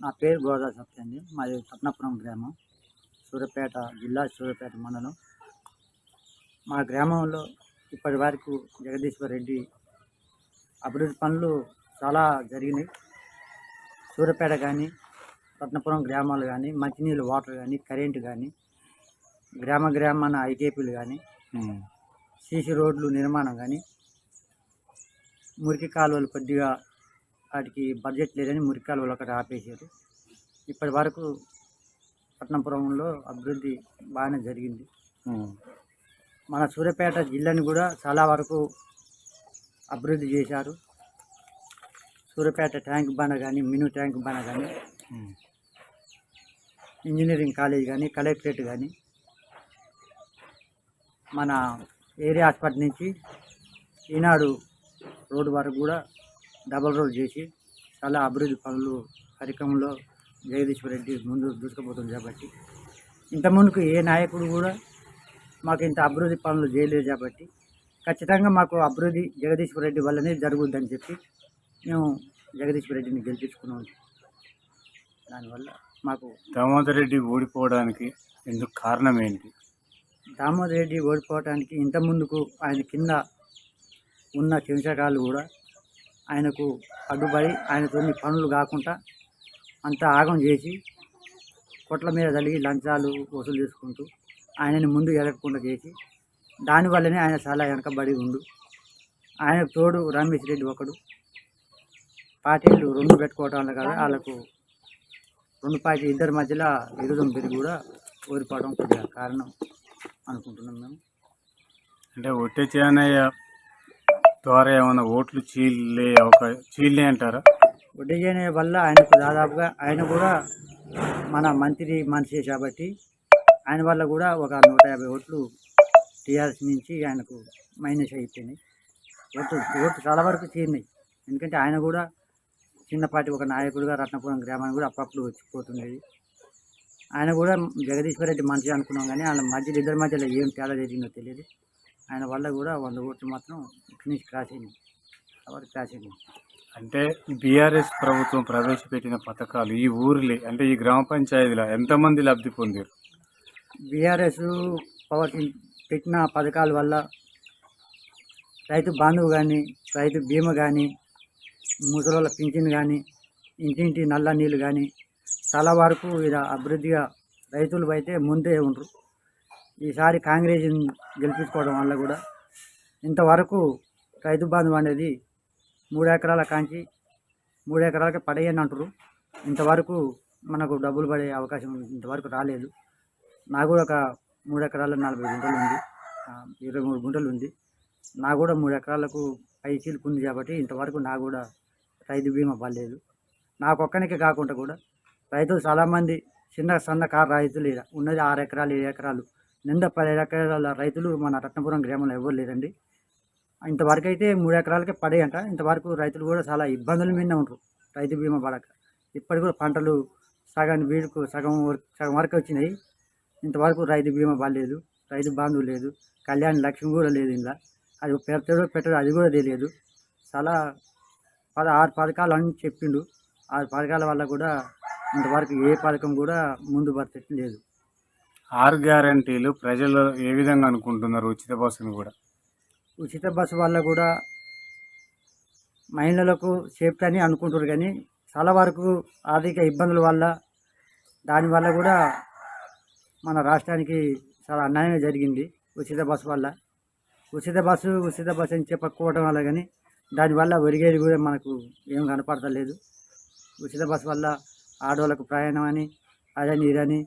నా పేరు గోదా సత్య అండి. మాది పట్నాపురం గ్రామం. సూర్యాపేట జిల్లా సూర్యాపేట మండలం. మా గ్రామంలో ఇప్పటి వరకు జగదీశ్వర్ రెడ్డి అభివృద్ధి పనులు చాలా జరిగినాయి. సూర్యాపేట కానీ పట్నాపురం గ్రామాలు కానీ మంచినీళ్ళు వాటర్ కానీ కరెంటు కానీ గ్రామ గ్రామాన ఐకేపీలు కానీ సీసీ రోడ్లు నిర్మాణం కానీ మురికి కాలువలు కొద్దిగా వాటికి బడ్జెట్ లేదని మురికి కాలువలు ఒకటి ఆపేశారు. ఇప్పటి వరకు పట్నంపురంలో అభివృద్ధి బాగానే జరిగింది. మన సూర్యాపేట జిల్లాని కూడా చాలా వరకు అభివృద్ధి చేశారు. సూర్యాపేట ట్యాంక్ బండ కానీ మిను ట్యాంక్ బండ కానీ ఇంజనీరింగ్ కాలేజ్ కానీ కలెక్టరేట్ కానీ మన ఏరియా హాస్పిటల్ నుంచి ఈనాడు రోడ్డు వరకు కూడా డబల్ రోడ్ చేసి చాలా అభివృద్ధి పనులు కార్యక్రమంలో జగదీశ్వర్ రెడ్డి ముందు దూసుకుపోతుంది కాబట్టి ఇంత ముందుకు ఏ నాయకుడు కూడా మాకు ఇంత అభివృద్ధి పనులు చేయలేదు కాబట్టి ఖచ్చితంగా మాకు అభివృద్ధి జగదీశ్వర్ రెడ్డి వల్లనే జరుగుద్దని చెప్పి మేము జగదీశ్వర్ రెడ్డిని గెలిపించుకున్నాం. దానివల్ల మాకు దామోదర్ రెడ్డి ఓడిపోవడానికి ఎందుకు కారణం ఏంటి? దామోదర్ రెడ్డి ఓడిపోవటానికి ఇంత ముందుకు ఆయన కింద ఉన్న చెంచకాలు కూడా ఆయనకు అడ్డుపడి ఆయనతో పనులు కాకుండా అంతా ఆగం చేసి కొట్ల మీద తల్లి లంచాలు వసూలు చేసుకుంటూ ఆయనని ముందు ఎదగకుండా చేసి దానివల్లనే ఆయన చాలా వెనకబడి ఉండు. ఆయన తోడు రమేష్ రెడ్డి ఒకడు. పార్టీలు రెండు పెట్టుకోవటం వల్ల కదా వాళ్ళకు రెండు పార్టీ ఇద్దరి మధ్యలో విరుదం పెరిగి కూడా ఓడిపోవడం కొద్దిగా కారణం అనుకుంటున్నాం మేము. అంటే ఒట్టే చేనయ్య ద్వారా ఏమైనా ఓట్లు చీలే ఒక చీలే అంటారా? వడ్డీజనే వల్ల ఆయనకు దాదాపుగా ఆయన కూడా మన మంత్రి మనిషి కాబట్టి ఆయన వల్ల కూడా ఒక నూట యాభై ఓట్లు టీఆర్ఎస్ నుంచి ఆయనకు మైనస్ అయిపోయినాయి. ఓట్లు ఓట్లు చాలా వరకు చేరినాయి. ఎందుకంటే ఆయన కూడా చిన్నపాటి ఒక నాయకుడిగా రత్నపురం గ్రామానికి కూడా అప్పుడప్పుడు వచ్చిపోతుండేది ఆయన కూడా జగదీశ్వర్ రెడ్డి మనిషి అనుకున్నాం కానీ వాళ్ళ మధ్యలో ఇద్దరి మధ్యలో ఏం తేడా జరిగిందో తెలియదు. ఆయన వల్ల కూడా వంద ఓట్లు మాత్రం ఫినిష్ క్రాస్ అయింది ఎవరు క్రాస్ అయింది అంటే బీఆర్ఎస్ ప్రభుత్వం ప్రవేశపెట్టిన పథకాలు ఈ ఊరిలో అంటే ఈ గ్రామ పంచాయతీలో ఎంతమంది లబ్ధి పొందారు? బీఆర్ఎస్ పవర్ పెట్టిన పథకాల వల్ల రైతు బాంధవు కానీ రైతు బీమా కానీ ముసలోళ్ళ పింఛన్ కానీ ఇంటింటి నల్ల నీళ్ళు కానీ చాలా వరకు ఇలా అభివృద్ధిగా రైతులు అయితే ముందే ఉండరు. ఈసారి కాంగ్రెస్ గెలిపించుకోవడం వల్ల కూడా ఇంతవరకు రైతు బాంధవం అనేది మూడు ఎకరాల కాంచి మూడు ఎకరాలకి పడేయని అంటారు ఇంతవరకు మనకు డబ్బులు పడే అవకాశం ఇంతవరకు రాలేదు. నాకు కూడా ఒక మూడు ఎకరాల నలభై గుంటలు ఉంది. ఇరవై మూడు గుంటలు ఉంది. నా కూడా మూడు ఎకరాలకు పై ఉంది కాబట్టి ఇంతవరకు నా కూడా రైతు బీమా పడలేదు. నాకు ఒక్కనికి కాకుండా కూడా రైతులు చాలామంది చిన్న సన్నకారు రైతులు ఉన్నది ఆరు ఎకరాలు ఏడు ఎకరాలు. నిండా పది ఎకరాల రైతులు మన రత్నపురం గ్రామంలో ఎవరు లేరండి. ఇంతవరకు అయితే మూడు ఎకరాలకే పడేయంట. ఇంతవరకు రైతులు కూడా చాలా ఇబ్బందుల మీద ఉంటారు రైతు బీమా పడక. ఇప్పటికి కూడా పంటలు సగం వీడుకు సగం వరకు సగం వరకు వచ్చినాయి. ఇంతవరకు రైతు బీమా పడలేదు. రైతు బాంధువు లేదు. కళ్యాణ లక్ష్మి కూడా లేదు ఇలా అది పెడతాడో పెట్టడో అది కూడా తెలియదు. చాలా పద ఆరు పథకాలు అని చెప్పిండు. ఆరు పథకాల వల్ల కూడా ఇంతవరకు ఏ పథకం కూడా ముందు పద్ధతి లేదు ఆరు గ్యారంటీలు ప్రజలు ఏ విధంగా అనుకుంటున్నారు ఉచిత బస్సును కూడా? ఉచిత బస్సు వల్ల కూడా మహిళలకు సేఫ్టీ అని అనుకుంటారు కానీ చాలా వరకు ఆర్థిక ఇబ్బందుల వల్ల దానివల్ల కూడా మన రాష్ట్రానికి చాలా అన్యాయం జరిగింది ఉచిత బస్సు వల్ల. ఉచిత బస్సు ఉచిత బస్సు అని చెప్పకపోవడం వల్ల కానీ దానివల్ల ఒరిగేది కూడా మనకు ఏం కనపడతలేదు. ఉచిత బస్సు వల్ల ఆడవాళ్ళకు ప్రయాణం అని అదని ఇదని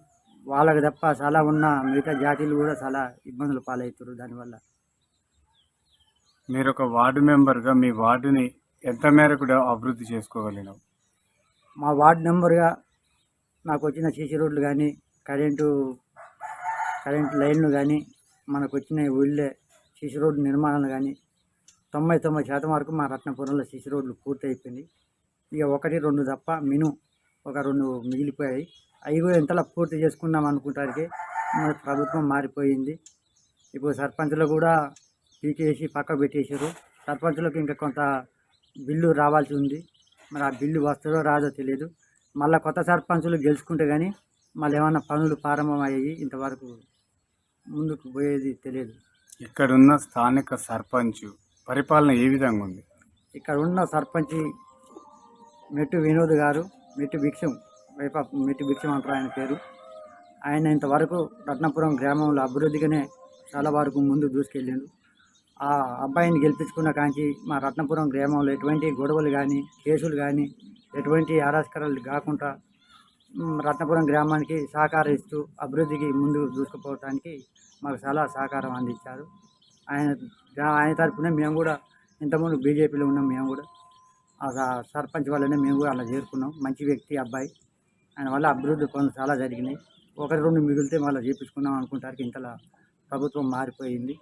వాళ్ళకి తప్ప చాలా ఉన్న మిగతా జాతీయులు కూడా చాలా ఇబ్బందులు పాలవుతారు దానివల్ల. మీరు ఒక వార్డు మెంబర్గా మీ వార్డుని ఎంత మేరకు అభివృద్ధి చేసుకోగలిగినావు? మా వార్డు నెంబర్గా నాకు వచ్చిన సీసీ రోడ్లు కానీ కరెంటు కరెంటు లైన్లు కానీ మనకు వచ్చిన ఊళ్ళే సీసీ రోడ్డు నిర్మాణాలు కానీ తొంభై తొంభై శాతం వరకు మా రత్నపురంలో సీసీ రోడ్లు పూర్తి అయిపోయింది ఇక ఒకటి రెండు తప్ప మిను ఒక రెండు మిగిలిపోయాయి. అవి కూడా ఎంతలా పూర్తి చేసుకున్నాం అనుకుంటానికి ప్రభుత్వం మారిపోయింది. ఇప్పుడు సర్పంచ్లు కూడా పీకేసి పక్క పెట్టేశారు. సర్పంచ్లకు ఇంకా కొంత బిల్లు రావాల్సి ఉంది. మరి ఆ బిల్లు వస్తుందో రాదో తెలియదు. మళ్ళీ కొత్త సర్పంచులు గెలుచుకుంటే కానీ మళ్ళీ ఏమన్నా పనులు ప్రారంభమయ్యాయి ఇంతవరకు ముందుకు పోయేది తెలియదు. ఇక్కడున్న స్థానిక సర్పంచ్ పరిపాలన ఏ విధంగా ఉంది? ఇక్కడ ఉన్న సర్పంచ్ మెట్టు వినోద్ గారు మెట్టు భిక్షం వైప మెట్టు భిక్షం అంటారు ఆయన పేరు. ఆయన ఇంతవరకు రత్నపురం గ్రామంలో అభివృద్ధిగానే చాలా వరకు ముందు దూసుకెళ్ళాడు. ఆ అబ్బాయిని గెలిపించుకున్న కాంచి మా రత్నపురం గ్రామంలో ఎటువంటి గొడవలు కానీ కేసులు కానీ ఎటువంటి అరాస్కరాలు కాకుండా రత్నపురం గ్రామానికి సహకారం ఇస్తూ అభివృద్ధికి ముందు దూసుకుపోవడానికి మాకు చాలా సహకారం అందించారు. ఆయన ఆయన తరపున మేము కూడా ఇంతకుముందు బీజేపీలో ఉన్నాం మేము కూడా. సర్పంచ్ వల్లనే మేము కూడా అలా చేరుకున్నాం. మంచి వ్యక్తి అబ్బాయి. ఆయన వల్ల అభివృద్ధి పనులు చాలా జరిగినాయి. ఒకరి రెండు మిగిలితే మళ్ళీ చేపించుకుందాం అనుకుంటారు. ఇంతలా ప్రభుత్వం మారిపోయింది.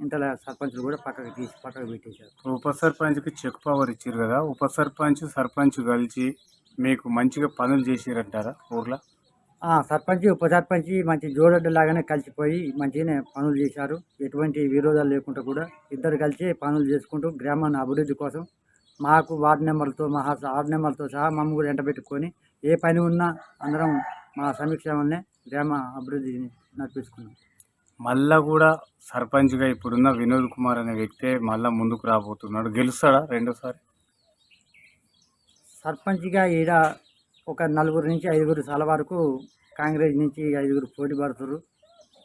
ఇంతలా సర్పంచులు కూడా పక్కకు తీసి పక్కకు పెట్టేశారు. ఉప సర్పంచ్కి చెక్ పవర్ ఇచ్చారు కదా. ఉప సర్పంచ్ సర్పంచ్ కలిసి మీకు మంచిగా పనులు చేసిరంటారా ఊర్లో? ఆ, సర్పంచ్ ఉప సర్పంచ్ మంచి జోడడ్డ లాగానే కలిసిపోయి మంచిగానే పనులు చేశారు. ఎటువంటి విరోధాలు లేకుండా కూడా ఇద్దరు కలిసి పనులు చేసుకుంటూ గ్రామాన్ని అభివృద్ధి కోసం మాకు వార్డు నెంబర్లతో మా వార్డు నెంబర్లతో సహా మమ్మ కూడా ఎంటబెట్టుకొని ఏ పని ఉన్నా అందరం మా సమీక్ష వల్లనే గ్రామ అభివృద్ధిని నడిపించుకున్నాం మళ్ళా కూడా సర్పంచ్గా ఇప్పుడున్న వినోద్ కుమార్ అనే వ్యక్తే మళ్ళా ముందుకు రాబోతున్నాడు. గెలుస్తాడా రెండోసారి? సర్పంచ్గా ఈడ ఒక నలుగురు నుంచి ఐదుగురు చాలా వరకు కాంగ్రెస్ నుంచి ఐదుగురు పోటీ పడుతున్నారు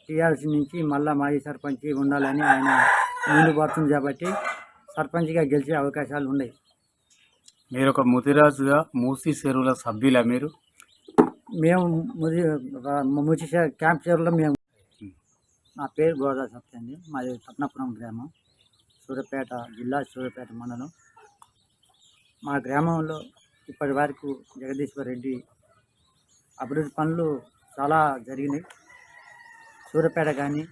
టీఆర్ఎస్ నుంచి మళ్ళా మాజీ సర్పంచ్ ఉండాలని ఆయన ముందు పడుతుంది కాబట్టి సర్పంచ్గా గెలిచే అవకాశాలు ఉన్నాయి మీరు ఒక ముదిరాజుగా మూసీ చెరువుల సభ్యులా మీరు? మేము ముది ముచి క్యాంప్ చేరులో మేము నా పేరు గోదావరి సత్య అండి మాది పట్నాపురం గ్రామం. సూర్యాపేట జిల్లా సూర్యాపేట మండలం. మా గ్రామంలో ఇప్పటి వరకు జగదీశ్వర్ రెడ్డి అభివృద్ధి పనులు చాలా జరిగినాయి. సూర్యాపేట కానీ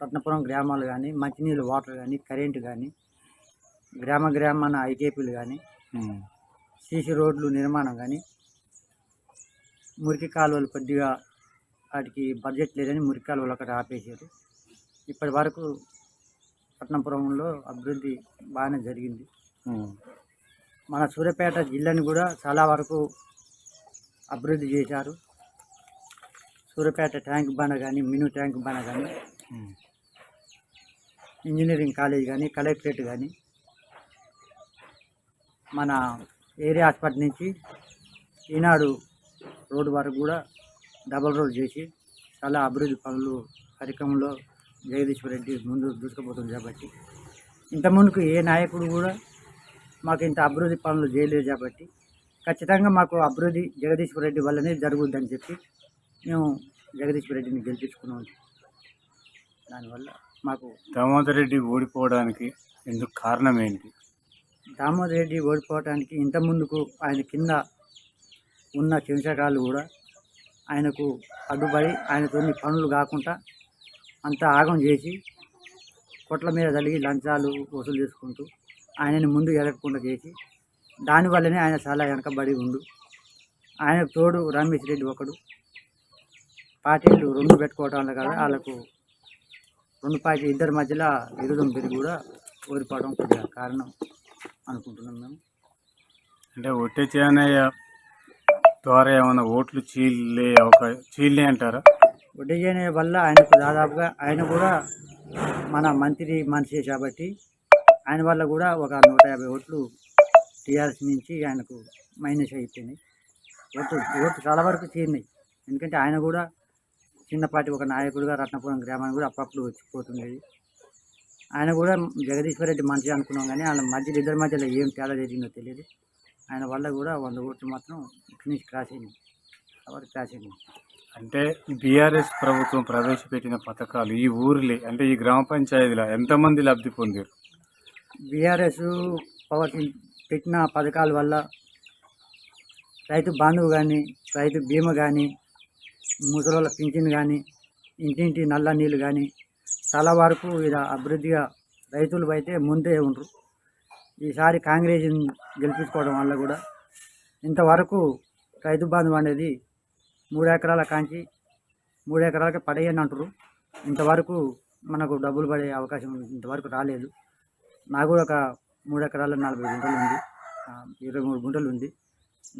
పట్నపురం గ్రామాలు కానీ మంచినీళ్ళు వాటర్ కానీ కరెంటు కానీ గ్రామ గ్రామాన ఐకేపీలు కానీ. సీసీ రోడ్లు నిర్మాణం కానీ మురికి కాలువలు కొద్దిగా వాటికి బడ్జెట్ లేదని మురికి కాలువలు ఒకటి ఆపేసారు ఇప్పటి వరకు పట్నంపురంలో అభివృద్ధి బాగానే జరిగింది. మన సూర్యాపేట జిల్లాని కూడా చాలా వరకు అభివృద్ధి చేశారు సూర్యాపేట ట్యాంక్ బండ కానీ మినీ ట్యాంక్ బండ కానీ. ఇంజనీరింగ్ కాలేజ్ కానీ కలెక్టరేట్ కానీ మన ఏరియా హాస్పిటల్ నుంచి ఈనాడు రోడ్డు వరకు కూడా డబల్ రోడ్ చేసి చాలా అభివృద్ధి పనులు కార్యక్రమంలో జగదీశ్వర్ రెడ్డి ముందు దూసుకుపోతుంది కాబట్టి ఇంత ముందుకు ఏ నాయకుడు కూడా మాకు ఇంత అభివృద్ధి పనులు చేయలేదు కాబట్టి ఖచ్చితంగా మాకు అభివృద్ధి జగదీశ్వర్ రెడ్డి వల్లనే జరుగుద్దని చెప్పి మేము జగదీశ్వర్ రెడ్డిని గెలిపించుకున్నాం. దానివల్ల మాకు దామోదర్ రెడ్డి ఓడిపోవడానికి ఎందుకు కారణం ఏంటి? దామోదర్ రెడ్డి ఓడిపోవటానికి ఇంతకుముందుకు ఆయన కింద ఉన్న చెంచకాలు కూడా ఆయనకు అడ్డుపడి ఆయనతో పనులు కాకుండా అంతా ఆగం చేసి కొట్ల మీద తలిగి లంచాలు వసూలు చేసుకుంటూ ఆయనని ముందు ఎదగకుండా చేసి దానివల్లనే ఆయన చాలా వెనకబడి ఉండు. ఆయనకు తోడు రమేష్ రెడ్డి ఒకడు. పార్టీలు రెండు పెట్టుకోవటం వల్ల కదా వాళ్ళకు రెండు పార్టీ ఇద్దరి మధ్యలో విరుదం పెరిగి కూడా ఓడిపోవడం కొద్దిగా కారణం. అనుకుంటున్నాం మేము. అంటే ఒట్టే చేనయ్య ద్వారా ఏమైనా ఓట్లు చీలే అవకాశం చీలే అంటారా? వడ్డీజనే వల్ల ఆయనకు దాదాపుగా ఆయన కూడా మన మంత్రి మనిషి కాబట్టి ఆయన వల్ల కూడా ఒక నూట యాభై ఓట్లు టీఆర్ఎస్ నుంచి ఆయనకు మైనస్ అయిపోయినాయి. ఓట్లు ఓట్లు చాలా వరకు చేరినాయి ఎందుకంటే ఆయన కూడా చిన్నపాటి ఒక నాయకుడిగా రత్నపురం గ్రామానికి కూడా అప్పుడప్పుడు వచ్చిపోతుండేది. ఆయన కూడా జగదీశ్వర్ రెడ్డి మనిషి అనుకున్నాం కానీ వాళ్ళ మధ్యలో ఇద్దరి మధ్యలో ఏం తేడా జరిగిందో తెలియదు. ఆయన వల్ల కూడా వంద ఓట్లు మాత్రం ఇక్కడి నుంచి క్రాస్ అయింది ఎవరు క్రాస్ అయింది అంటే బీఆర్ఎస్ ప్రభుత్వం ప్రవేశపెట్టిన పథకాలు ఈ ఊరిలే అంటే ఈ గ్రామ పంచాయతీలో ఎంతమంది లబ్ధి పొందారు? బీఆర్ఎస్ పవర్ పెట్టిన పథకాల వల్ల రైతు బాంధవు కానీ రైతు బీమా కానీ ముసలోళ్ళ పింఛన్ కానీ ఇంటింటి నల్ల నీళ్ళు కానీ చాలా వరకు ఇలా అభివృద్ధిగా రైతులు అయితే ముందే ఉండరు. ఈసారి కాంగ్రెస్ గెలిపించుకోవడం వల్ల కూడా ఇంతవరకు రైతు బాంధవం అనేది మూడు ఎకరాల కాంచి మూడు ఎకరాలకి పడేయని అంటారు ఇంతవరకు మనకు డబ్బులు పడే అవకాశం ఇంతవరకు రాలేదు. నాకు కూడా ఒక మూడు ఎకరాల నలభై గుంటలు ఉంది. ఇరవై మూడు గుంటలు ఉంది.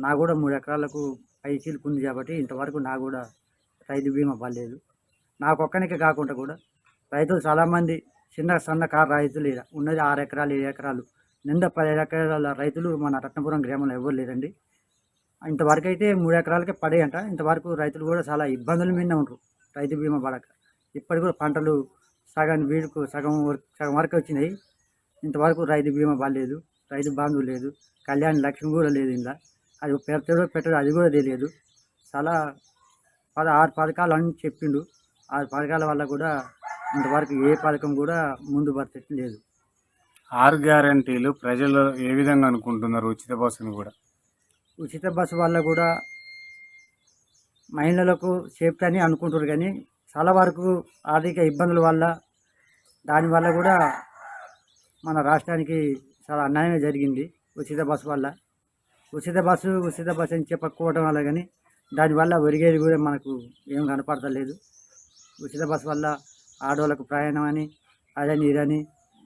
నా కూడా మూడు ఎకరాలకు పైసీలు ఉంది కాబట్టి ఇంతవరకు నాకు కూడా రైతు బీమా పడలేదు. నాకొక్కనికే కాకుండా కూడా రైతులు చాలామంది చిన్న సన్నకారు రైతులు ఈడ ఉన్నది ఆరు ఎకరాలు ఏడు ఎకరాలు. నిండా పది ఎకరాల రైతులు మన రత్నపురం గ్రామంలో ఎవరు లేరండి. ఇంతవరకు అయితే మూడు ఎకరాలకే పడేయంట ఇంతవరకు రైతులు కూడా చాలా ఇబ్బందుల మీద ఉంటారు రైతు బీమా పడక. ఇప్పటికి కూడా పంటలు సగం వీడుకు సగం వరకు సగం వరకు వచ్చినాయి. ఇంతవరకు రైతు బీమా పడలేదు. రైతు బాంధు లేదు. కళ్యాణ లక్ష్మి కూడా లేదు ఇందా అది పెడతాడో పెట్టడో అది కూడా తెలియదు. చాలా పద ఆరు పథకాలు అని చెప్పిండు. ఆరు పథకాల వల్ల కూడా ఇంతవరకు ఏ పథకం కూడా ముందు లేదు. ఆరు గ్యారంటీలు ప్రజలు ఏ విధంగా అనుకుంటున్నారు ఉచిత బస్సును కూడా? ఉచిత బస్సు వల్ల కూడా మహిళలకు సేఫ్టీ అని అనుకుంటారు కానీ చాలా వరకు ఆర్థిక ఇబ్బందుల వల్ల దానివల్ల కూడా మన రాష్ట్రానికి చాలా అన్యాయం జరిగింది ఉచిత బస్సు వల్ల. ఉచిత బస్సు ఉచిత బస్సు అని చెప్పకపోవడం వల్ల కానీ దానివల్ల ఒరిగేది కూడా మనకు ఏం కనపడతలేదు. ఉచిత బస్సు వల్ల ఆడవాళ్ళకు ప్రయాణం అని అదని ఇదని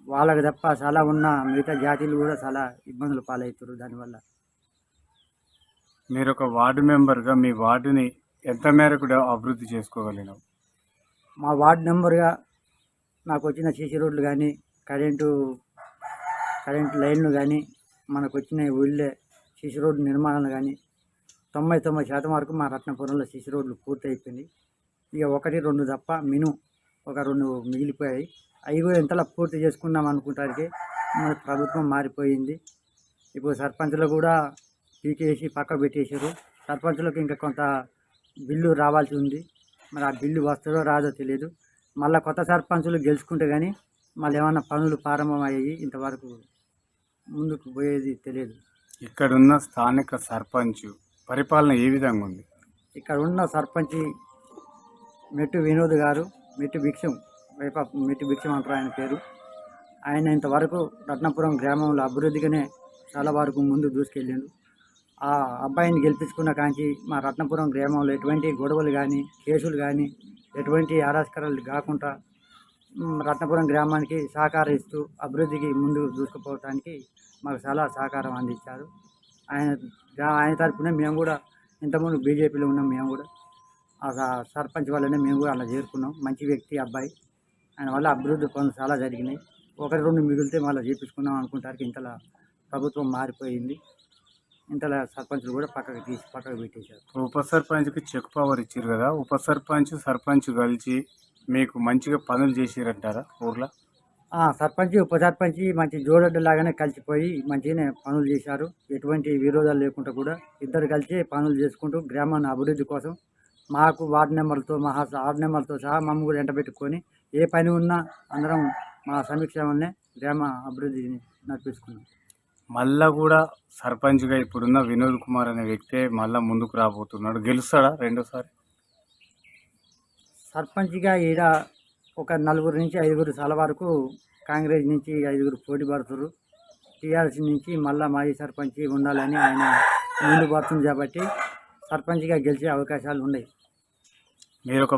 వాళ్ళకి తప్ప చాలా ఉన్న మిగతా జాతీయులు కూడా చాలా ఇబ్బందులు పాలవుతారు దానివల్ల. మీరు ఒక వార్డు మెంబర్గా మీ వార్డుని ఎంత మేరకు అభివృద్ధి చేసుకోగలిగినావు? మా వార్డ్ నెంబర్గా నాకు వచ్చిన సీసీ రోడ్లు కానీ కరెంటు కరెంటు లైన్లు కానీ మనకు వచ్చిన ఊళ్ళే సీసీ రోడ్డు నిర్మాణాలు కానీ తొంభై తొంభై శాతం వరకు మా రత్నపురంలో సీసీ రోడ్లు పూర్తి అయిపోయింది ఇక ఒకటి రెండు తప్ప మిను ఒక రెండు మిగిలిపోయాయి. అవి కూడా ఎంతలా పూర్తి చేసుకుందాం అనుకుంటానికి మన ప్రభుత్వం మారిపోయింది. ఇప్పుడు సర్పంచ్లు కూడా పీకేసి పక్క పెట్టేశారు. సర్పంచులకు ఇంకా కొంత బిల్లు రావాల్సి ఉంది. మరి ఆ బిల్లు వస్తుందో రాదో తెలియదు. మళ్ళీ కొత్త సర్పంచులు గెలుచుకుంటే కానీ మళ్ళీ ఏమన్నా పనులు ప్రారంభమయ్యాయి ఇంతవరకు ముందుకు పోయేది తెలియదు. ఇక్కడున్న స్థానిక సర్పంచ్ పరిపాలన ఏ విధంగా ఉంది? ఇక్కడ ఉన్న సర్పంచి మెట్టు వినోద్ గారు మెట్టి భిక్షం వేప మెట్టి భిక్షం అంటారు ఆయన పేరు. ఆయన ఇంతవరకు రత్నపురం గ్రామంలో అభివృద్ధిగానే చాలా వరకు ముందు దూసుకెళ్ళాడు. ఆ అబ్బాయిని గెలిపించుకున్న కాంచి మా రత్నపురం గ్రామంలో ఎటువంటి గొడవలు కానీ కేసులు కానీ ఎటువంటి అరాస్కరాలు కాకుండా రత్నపురం గ్రామానికి సహకారం ఇస్తూ అభివృద్ధికి ముందు దూసుకుపోవటానికి మాకు చాలా సహకారం అందించారు. ఆయన ఆయన తరఫున మేము కూడా ఇంతకుముందు బీజేపీలో ఉన్నాం మేము కూడా. సర్పంచ్ వల్లనే మేము కూడా అలా చేరుకున్నాం. మంచి వ్యక్తి అబ్బాయి. ఆయన వల్ల అభివృద్ధి పనులు చాలా జరిగినాయి. ఒకటి రెండు మిగిలితే మళ్ళీ చేపించుకుందాం అనుకుంటారు ఇంతలా ప్రభుత్వం మారిపోయింది. ఇంతలా సర్పంచులు కూడా పక్కకు తీసి పక్కకు పెట్టేశారు. ఉప సర్పంచ్కి చెక్ పవర్ ఇచ్చారు కదా. ఉప సర్పంచ్ సర్పంచ్ కలిసి మీకు మంచిగా పనులు చేసిరంటారా ఊర్లో? ఆ, సర్పంచ్ ఉప సర్పంచ్ మంచి జోడడ్డ లాగానే కలిసిపోయి మంచిగానే పనులు చేశారు. ఎటువంటి విరోధాలు లేకుండా కూడా ఇద్దరు కలిసి పనులు చేసుకుంటూ గ్రామాన్ని అభివృద్ధి కోసం మాకు వార్డు నెంబర్లతో మా వార్డు నెంబర్లతో సహా మమ్మల్ని కూడా ఎంటబెట్టుకొని ఏ పని ఉన్నా అందరం మా సమీక్ష వల్లనే గ్రామ అభివృద్ధిని నడిపించుకున్నాం మళ్ళా కూడా సర్పంచ్గా ఇప్పుడున్న వినోద్ కుమార్ అనే వ్యక్తే మళ్ళా ముందుకు రాబోతున్నాడు. గెలుస్తాడా రెండోసారి? సర్పంచ్గా ఈడ ఒక నలుగురు నుంచి ఐదుగురు చాలా వరకు కాంగ్రెస్ నుంచి ఐదుగురు పోటీ పడుతున్నారు టీఆర్ఎస్ నుంచి మళ్ళా మాజీ సర్పంచ్ ఉండాలని ఆయన ముందు పడుతుంది కాబట్టి సర్పంచ్గా గెలిచే అవకాశాలు ఉన్నాయి. మీరు ఒక